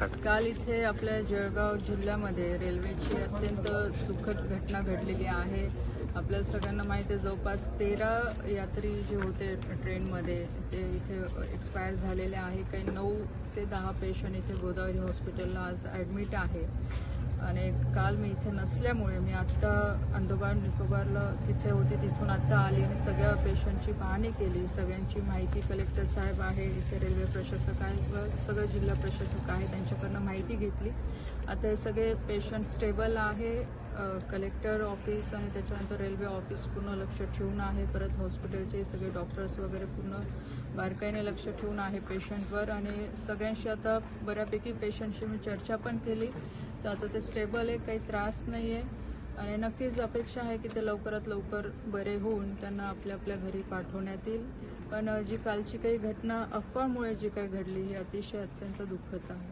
करतात काल इथे आपल्या जळगाव जिल्ह्यामध्ये रेल्वेची अत्यंत दुःखद घटना घडलेली आहे. आपल्या सगळ्यांना माहिती आहे जवळपास तेरा यात्री जे होते ट्रेनमध्ये ते इथे एक्सपायर झालेले आहे. काही नऊ ते दहा पेशंट इथे गोदावरी हॉस्पिटलला आज ॲडमिट आहे. आणि काल मी इथे नसल्यामुळे मी आत्ता अंदोबार निकोबारला तिथे होते तिथून आत्ता आली आणि सगळ्या पेशंटची पाहणी केली. सगळ्यांची माहिती कलेक्टर साहेब आहे इथे रेल्वे प्रशासक आहे व सगळं जिल्हा प्रशासक आहे त्यांच्याकडनं माहिती घेतली. आता हे सगळे पेशंट स्टेबल आहे. कलेक्टर ऑफिस आणि त्याच्यानंतर रेल्वे ऑफिस पूर्ण लक्ष ठेवून आहे. परत हॉस्पिटलचे सगळे डॉक्टर्स वगैरे पूर्ण बारकाईने लक्ष ठेवून आहे पेशंटवर आणि सगळ्यांशी आता बऱ्यापैकी पेशंटशी मी चर्चा पण केली. तर आता ते स्टेबल आहे काही त्रास नाही आहे आणि नक्कीच अपेक्षा आहे की ते लवकरात लवकर बरे होऊन त्यांना आपल्या आपल्या घरी पाठवण्यात येईल. पण जी कालची काही घटना अफवामुळे जी काही घडली ही अतिशय अत्यंत दुःखद आहे.